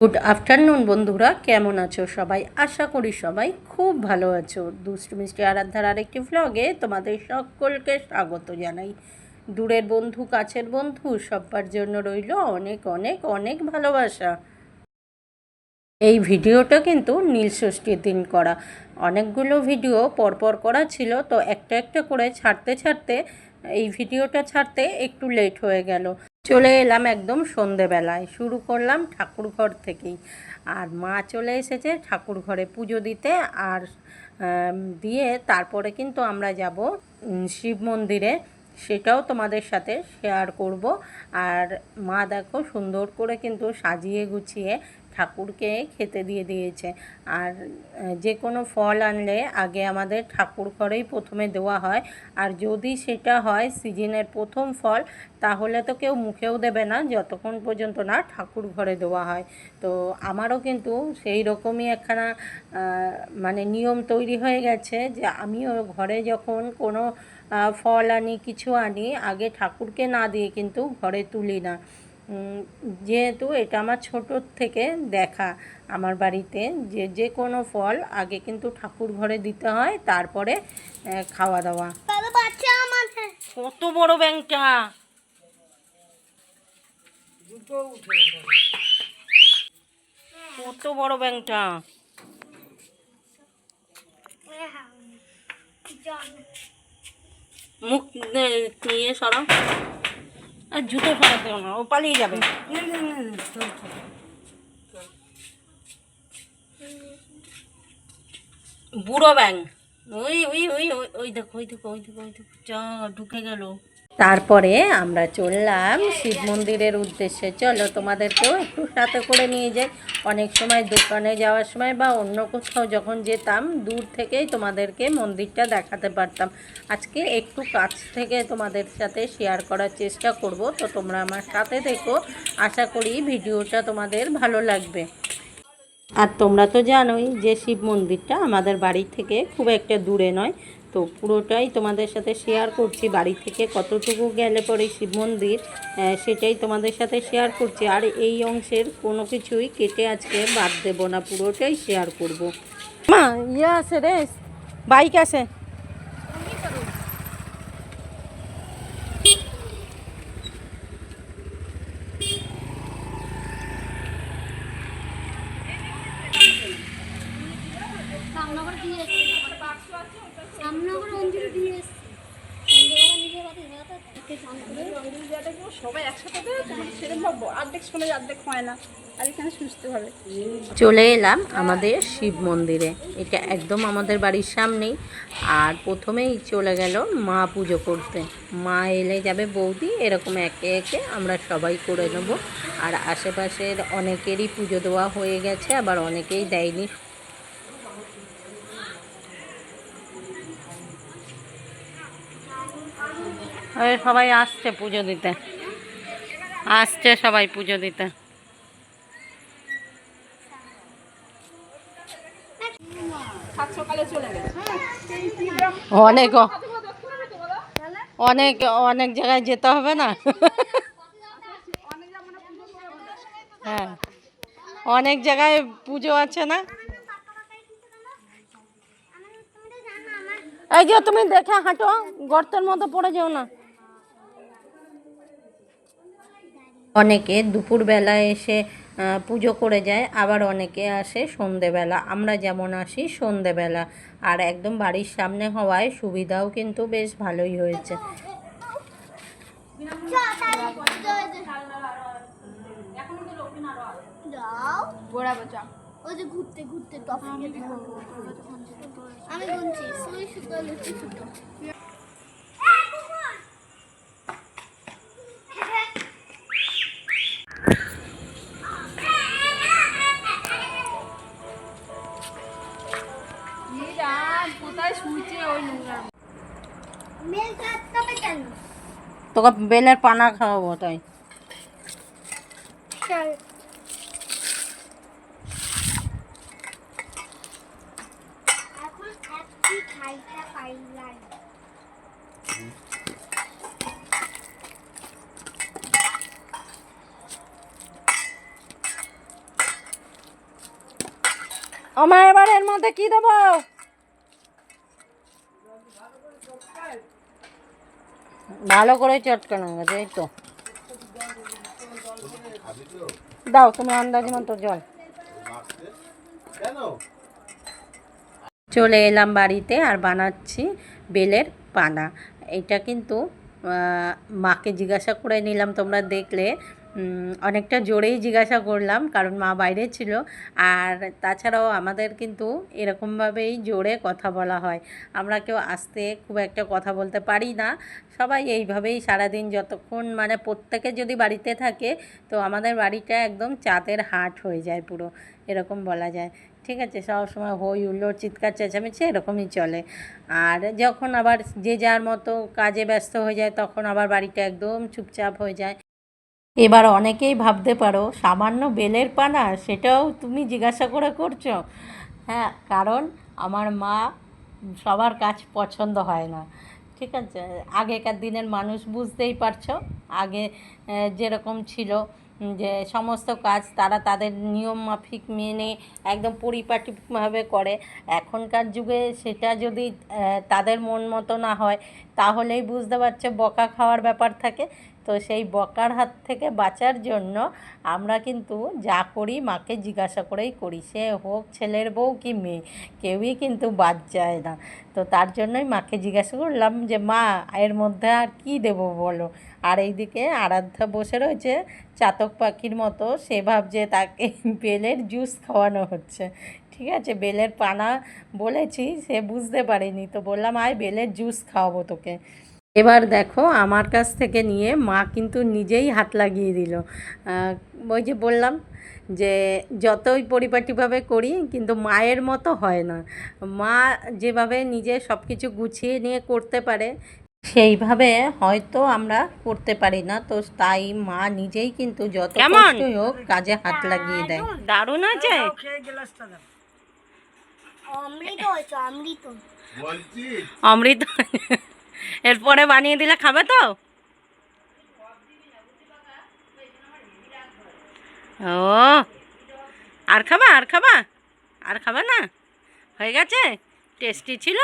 Good afternoon বন্ধুরা। কেমন আছো সবাই? আশা করি সবাই খুব ভালো আছো। দুষ্টু মিষ্টি আরাধ্যার আরেকটি ভ্লগে তোমাদের সকলকে স্বাগত জানাই। দূরের বন্ধু, কাছের বন্ধু সবার জন্য রইল অনেক অনেক অনেক ভালোবাসা। এই ভিডিওটা কিন্তু নীল ষষ্ঠীর দিন করা। অনেকগুলো ভিডিও পরপর করা ছিল, তো একটা একটা করে ছাড়তে ছাড়তে এই ভিডিওটা ছাড়তে একটু লেট হয়ে গেল। চলে এলাম একদম সন্ধেবেলায়। শুরু করলাম ঠাকুরঘর থেকেই। আর মা চলে এসেছে ঠাকুরঘরে পুজো দিতে আর দিয়ে তারপরে কিন্তু আমরা যাব শিব মন্দিরে। সেটাও তোমাদের সাথে শেয়ার করব। আর মা দেখো সুন্দর করে কিন্তু সাজিয়ে গুছিয়ে ঠাকুরকে খেতে দিয়ে দিয়েছে। আর যে কোনো ফল আনলে আগে আমাদের ঠাকুর ঘরেই প্রথমে দেওয়া হয়। আর যদি সেটা হয় সিজনের প্রথম ফল, তাহলে তো কেউ মুখেও দেবে না, যতক্ষণ পর্যন্ত না ঠাকুর ঘরে দেওয়া হয়। তো আমারও কিন্তু সেই রকমই একখানা মানে নিয়ম তৈরি হয়ে গেছে যে আমিও ঘরে যখন কোনো ফল আনি, কিছু আনি, আগে ঠাকুরকে না দিয়ে কিন্তু ঘরে তুলি না। যেহেতু এটা আমার ছোটোর থেকে দেখা আমার বাড়িতে যে যে কোনো ফল আগে কিন্তু ঠাকুর ঘরে দিতে হয় তারপরে খাওয়া দাওয়া। আমাদের কত বড় ব্যাংকটা কত বড় ব্যাংকটা মুখ নে- নিয়ে সরাও আর জুতো ফাটাতে না, ও পালিয়ে যাবে। বুড়ো ব্যাং। ওই ওই ওই ওই দেখো ওই দেখো ওই দেখো ওই দেখো চা ঢুকে গেল। তারপরে আমরা চললাম শিব মন্দিরের উদ্দেশ্যে। চলো তোমাদেরকেও একটু সাথে করে নিয়ে যাই। অনেক সময় দোকানে যাওয়ার সময় বা অন্য কোথাও যখন যেতাম, দূর থেকেই তোমাদেরকে মন্দিরটা দেখাতে পারতাম। আজকে একটু কাছ থেকে তোমাদের সাথে শেয়ার করার চেষ্টা করব। তো তোমরা আমার সাথে দেখো আশা করি ভিডিওটা তোমাদের ভালো লাগবে। আর তোমরা তো জানোই যে শিব মন্দিরটা আমাদের বাড়ি থেকে খুব একটা দূরে নয়। তো পুরোটাই তোমাদের সাথে শেয়ার করছি, বাড়ি থেকে কতটুকু গেলে পরে শিব মন্দির সেটাই তোমাদের সাথে শেয়ার করছি। আর এই অংশের কোনো কিছুই কেটে আজকে বাদ দেবো না, পুরোটাই শেয়ার করব। মা ইয়ে আছে রে বাইক আছে। রামনগর দিয়ে এসছি। রামনগর অঞ্জলি দিয়ে এসছি। চলে এলাম আমাদের শিব মন্দিরে। এটা একদম আমাদের বাড়ির সামনেই। আর প্রথমেই চলে গেল মা পুজো করতে। মা এলে যাবে বৌদি এরকম একে একে আমরা সবাই করে নেব। আর আশেপাশের অনেকেরই পুজো দেওয়া হয়ে গেছে আবার অনেকেই দেয়নি। সবাই আসছে পুজো দিতে। আসছে সবাই পুজো দিতে। অনেক অনেক অনেক জায়গায় যেতে হবে না? হ্যাঁ। অনেক জায়গায় পুজো আছে না? এই যে তুমি দেখে হাঁটো, গর্তের মতো পড়ে যেও না। অনেকে দুপুরবেলা এসে পুজো করে যায়, আবার অনেকে আসে সন্ধেবেলা। আমরা যেমন আসি সন্ধেবেলা। আর একদম বাড়ির সামনে হওয়ায় সুবিধাও কিন্তু বেশ ভালোই হয়েছে। ঘুরতে ঘুরতে। আমি তোকে বেলের পানা খাওয়াবো তাই। আমার এবার এর মধ্যে কি দেবো? ভালো করে চটকানো গেছে এই তো? দাও, তুমি আন্দাজ মতো জল। চলে এলাম বাড়িতে আর বানাচ্ছি বেলের পানা। এটা কিন্তু মাকে জিজ্ঞাসা করে নিলাম তোমরা দেখলে। অনেকটা জোরেই জিজ্ঞাসা করলাম, কারণ মা বাইরে ছিল। আর তাছাড়াও আমাদের কিন্তু এরকমভাবেই জোরে কথা বলা হয়। আমরা কেউ আসতে খুব একটা কথা বলতে পারি না। সবাই এইভাবেই সারাদিন যতক্ষণ মানে প্রত্যেকে যদি বাড়িতে থাকে, তো আমাদের বাড়িটা একদম চাঁদের হাট হয়ে যায় পুরো, এরকম বলা যায়। ঠিক আছে সবসময় হই হুল্লোড়, চিৎকার, চেঁচামেচি এরকমই চলে। আর যখন আবার যে যার মতো কাজে ব্যস্ত হয়ে যায়, তখন আবার বাড়িটা একদম চুপচাপ হয়ে যায়। এবার অনেকেই ভাবতে পারো, সামান্য বেলের পানা, সেটাও তুমি জিজ্ঞাসা করে করছ। হ্যাঁ কারণ আমার মা সবার কাজ পছন্দ হয় না। ঠিক আছে? আগেকার দিনের মানুষ বুঝতেই পারছ। আগে যেরকম ছিল যে সমস্ত কাজ তারা তাদের নিয়ম মাফিক মেনে একদম পরিপাটিভাবে করে। এখনকার যুগে সেটা যদি তাদের মন মতো না হয় তাহলেই বুঝতে পারছ বকা খাওয়ার ব্যাপার থাকে। তো সেই বকার হাত থেকে বাঁচার জন্য আমরা কিন্তু যা করি মাকে জিজ্ঞাসা করেই করি, সে হোক ছেলের বউ কি মেয়ে? কেউই কিন্তু বাদ যায় না। তো তার জন্যই মাকে জিজ্ঞাসা করলাম যে, মা, এর মধ্যে আর কি দেব বলো? আর এইদিকে আরাধ্যা বসে রয়েছে, চাতক পাখির মতো, সে ভাবছে তাকে বেলের জুস খাওয়ানো হচ্ছে। ঠিক আছে বেলের পানা বলেছি সে বুঝতে পারেনি। তো বললাম আয় বেলের জুস খাওয়াবো তোকে। এবার দেখো আমার কাছ থেকে নিয়ে মা কিন্তু নিজেই হাত লাগিয়ে দিল। ওই যে বললাম যে যতই পরিপাটিভাবে করি কিন্তু মায়ের মতো হয় না। মা যেভাবে নিজে সব কিছু গুছিয়ে নিয়ে করতে পারে সেইভাবে হয়তো আমরা করতে পারি না। তো তাই মা নিজেই কিন্তু যত কষ্টই হোক কাজে হাত লাগিয়ে দেয়। দারুণ আছে। অমৃত এরপরে বানিয়ে দিলে খাবে তো? ও আর খাবা আর খাবা? আর খাবা না? হয়ে গেছে? টেস্টি ছিল?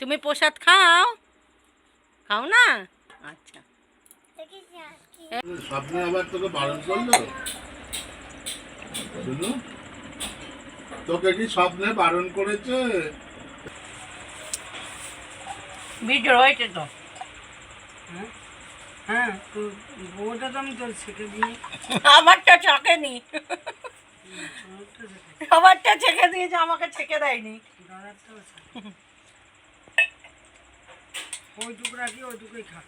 তুমি প্রসাদ খাও। খাও না? আচ্ছা। আবার তোকে বারণ করল? তোকে কি স্বপ্নে বারণ করেছে? ভিডিও রয়েছে তো। হ্যাঁ? তো বউটা তো আমি তোর ছেঁকে দিই। আমারটা চকেনি আমারটা ছেঁকে দিয়েছে আমাকে ছেঁকে দেয়নি। দাদারটাও খা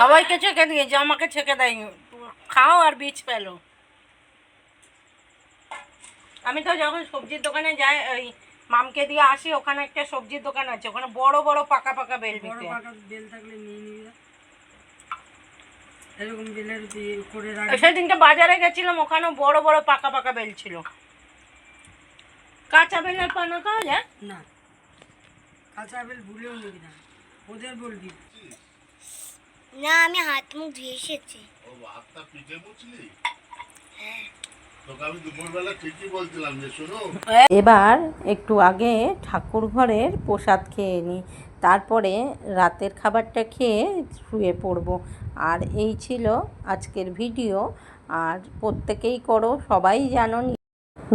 সবাইকে ছেঁকে দিয়েছে আমাকে ছেঁকে দেয়নি। খাও আর বীজ পেল আমি তো যখন সবজির দোকানে যাই ওই মামকে দিয়ে আসি ওখানে একটা সবজির দোকান আছে ওখানে বড় বড় পাকা পাকা বেল বড় বিক্রি পাকা বেল থাকলে নিয়ে নিবি। এরকম বেলের করে ওই সেদিনকে বাজারে গেছিলাম ওখানেও বড় বড় পাকা পাকা বেল ছিল। কাঁচা বেলের পানা খাওয়া যায়? না। কাঁচা বেল ভুলেও নিবি না। ওদের বলবি। না আমি হাত মুখ ধুয়ে এসেছি। ও হাতটা পিঠে বুঝলি তোকে এবার একটু আগে ঠাকুর ঘরের প্রসাদ খেয়ে নিই তারপরে রাতের খাবারটা খেয়ে শুয়ে পড়ব। আর এই ছিল আজকের ভিডিও। আর প্রত্যেকেই করো, সবাই জানো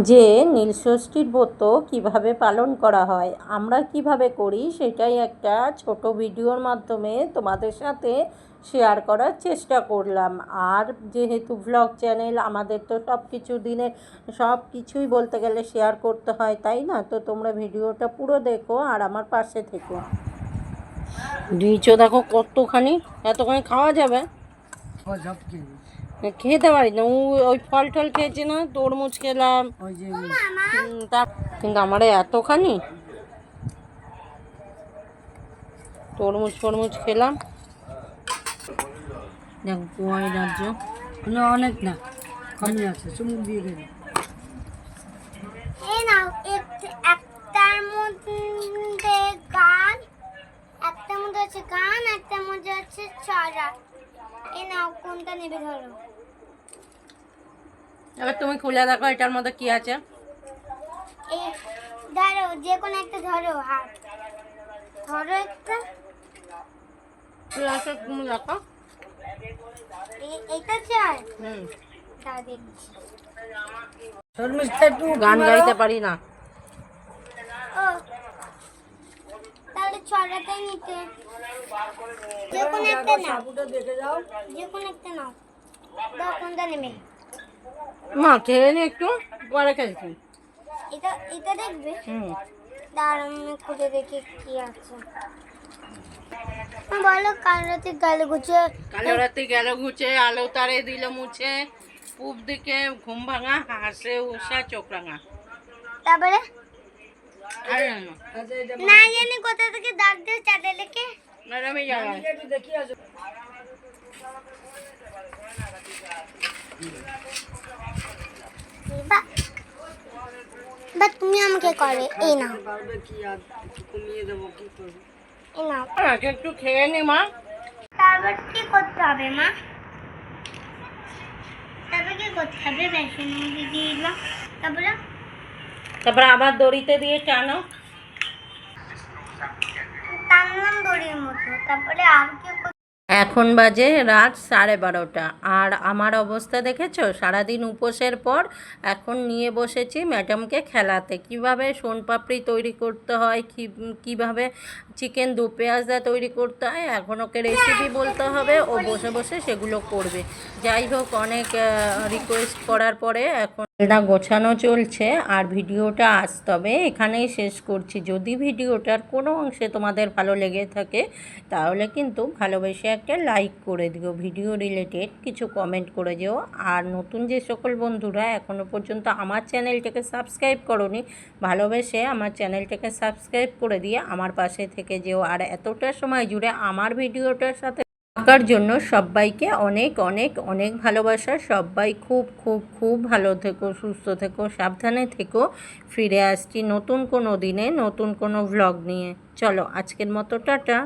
যে নীলষষ্ঠীর ব্রত কীভাবে পালন করা হয়, আমরা কীভাবে করি সেটাই একটা ছোট ভিডিওর মাধ্যমে তোমাদের সাথে শেয়ার করার চেষ্টা করলাম। আর যেহেতু ভ্লগ চ্যানেল আমাদের তো সব কিছু দিনে সব কিছুই বলতে গেলে শেয়ার করতে হয়, তাই না? তো তোমরা ভিডিওটা পুরো দেখো আর আমার পাশে থেকো। দিয়েছ দেখো কতখানি, এতখানি খাওয়া যাবে। খেতে পারি না। ওই ফল টল খেয়েছি না তরমুজ খেলাম ওই যে তার কিন্তু আমার এতখানি? তরমুজ ফরমুজ খেলাম। দেখ গোয়াই রাজ্য। না অনেক না কমই আছে চুমুক দিয়ে গেলে একটার মধ্যে গান একটার মধ্যে আছে গান একটার মধ্যে আছে চারা এই নাও কোনটা নেবে ধরো। এবার তুমি খুলে দেখো এটার মধ্যে কি আছে। এই ধরো যে কোনো একটা ধরো হাত ধরো একটা। কি তুমি দেখো। এ- এইটা চাই? হুম। তা দেখছি। গান গাইতে পারি না। ও তাহলে ছড়াটাই নিতে। যে কোনো একটা নাও। যে কোনো একটা নাও। দাও কোনটা নেবে মা খেয়ে নি একটু পরে খেয়েছি এটা এটা দেখবে? হুম। দাঁড়ান আমি খুঁজে দেখি কি আছে। বলো কাল রাতে গালে গুছে কালো রাতে গেল ঘুচে আলো তারে দিল মুছে পূব দিকে ঘুম ভাঙা হাসে উষা চোখ রাঙা। তারপরে? না। জানি কোথা থেকে দাগ দিয়ে চাঁদে লেখে। ম্যাডামই বা তুমি আমাকে করে এই নাও। এই নাও। আগে একটু খেয়ে নি মা তারপর কি করতে হবে মা। তারপর কি করতে হবে বেসন দিয়ে দিলাম তারপরে? তারপর আবার দড়িতে দিয়ে টানো। টানলাম দড়ির মতো। তারপরে আর কি এখন বাজে রাত সাড়ে বারোটা। আর আমার অবস্থা দেখেছ? সারাদিন উপোসের পর এখন নিয়ে বসেছি ম্যাডামকে খেলাতে। কীভাবে সোনপাপড়ি তৈরি করতে হয়, কি, কীভাবে চিকেন দু পেঁয়াজা তৈরি করতে হয়, এখন ওকে রেসিপি বলতে হবে। ও বসে বসে সেগুলো করবে। যাই হোক, অনেক রিকোয়েস্ট করার পরে এখন না গোছানো চলছে আর ভিডিওটা আজ তবে এখানেই শেষ করছি। যদি ভিডিওটার কোনো অংশে তোমাদের ভালো লেগে থাকে, তাহলে কিন্তু ভালোবেসে একটা লাইক করে দিও, ভিডিও রিলেটেড কিছু কমেন্ট করে যেও আর নতুন যে সকল বন্ধুরা এখনও পর্যন্ত আমার চ্যানেলটাকে সাবস্ক্রাইব করনি, ভালোবেসে আমার চ্যানেলটাকে সাবস্ক্রাইব করে দিয়ে আমার পাশে থেকে যেও। আর এতটা সময় জুড়ে আমার ভিডিওটার সাথে থাকার জন্য সবাইকে অনেক অনেক অনেক ভালোবাসা। সবাই খুব খুব খুব ভালো থেকো, সুস্থ থেকো, সাবধানে থেকো। ফিরে আসছি নতুন কোনো দিনে, নতুন কোনো ভ্লগ নিয়ে। চলো, আজকের মতো টাটা।